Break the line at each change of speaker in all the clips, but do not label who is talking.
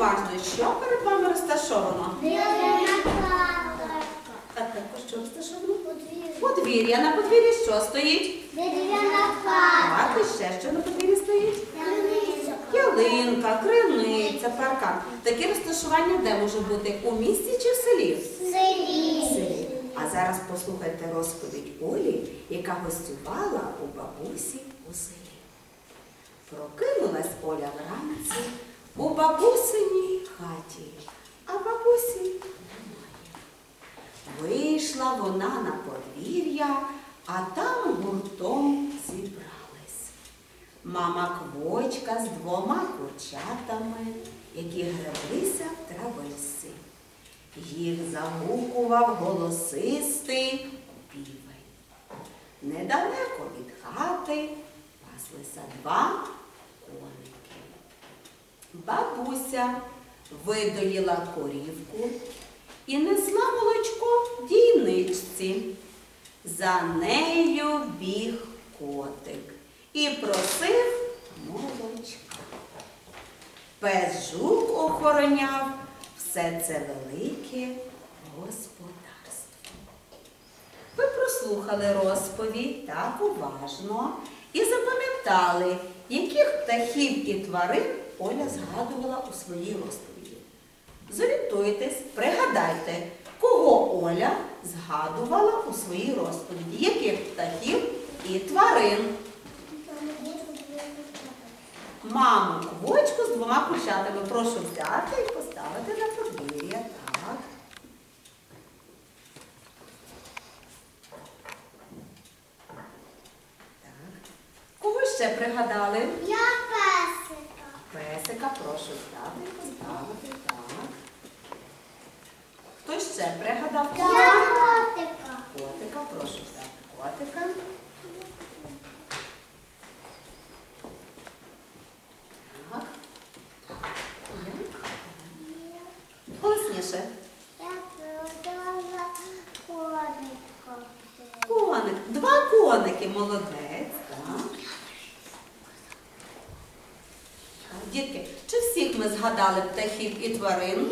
уважно, що перед вами розташовано? А також що розташовано? Подвір'я. На подвір'ї що стоїть? Так, і ще що на подвір'ї стоїть? Ялинка, криниця, паркан. Таке розташування де може бути? У місті чи в селі? В селі. А зараз послухайте розповідь Олі, яка гостювала у бабусі у селі. Прокинулась Оля вранці у бабусиній хаті, а бабусі немає. Вийшла вона на подвір'я, а там гуртом зібрались. Мама квочка з двома курчатами, які греблися в трависці. Їх загукував голосистий півень. Недалеко від хати паслися два. Бабуся видоїла корівку і несла молочко дійничці. За нею біг котик і просив молочка. Пес жук охороняв все це велике господарство. Ви прослухали розповідь так уважно і запам'ятали, яких птахів і тварин Оля згадувала у своїй розповіді. Зорієнтуйтесь, пригадайте, кого Оля згадувала у своїй розповіді, яких птахів і тварин. Маму квочку з двома курчатами прошу взяти і поставити на подвір'я. Так. Так. Кого ще пригадали? Песика, прошу взяти і поставити. Так. Хто ще пригадав? Котика, прошу взяти котика. Так. Голосніше. Коник. Два коники, молодець. Так. Так, Дітки, чи всіх ми згадали птахів і тварин?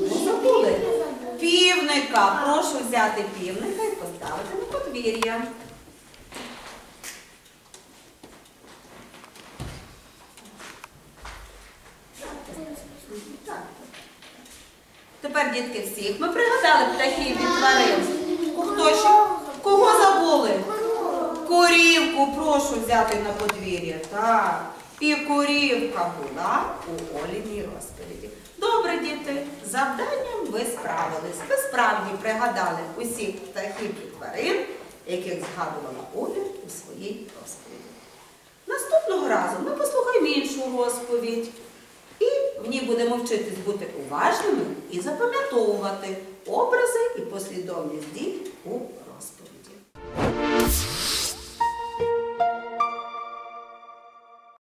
Не забули. Півника. Прошу взяти півника і поставити на подвір'я. Тепер, дітки, всіх. Ми пригадали птахів і тварин. Хто ще? Кого забули? Корівку прошу взяти на подвір'я. Так. І корівка була у Оліній розповіді. Добре, діти, завданням ви справились. Ви справді пригадали усіх птахів і тварин, яких згадувала Оля у своїй розповіді. Наступного разу ми послухаємо іншу розповідь. І в ній будемо вчитись бути уважними і запам'ятовувати образи і послідовність дій у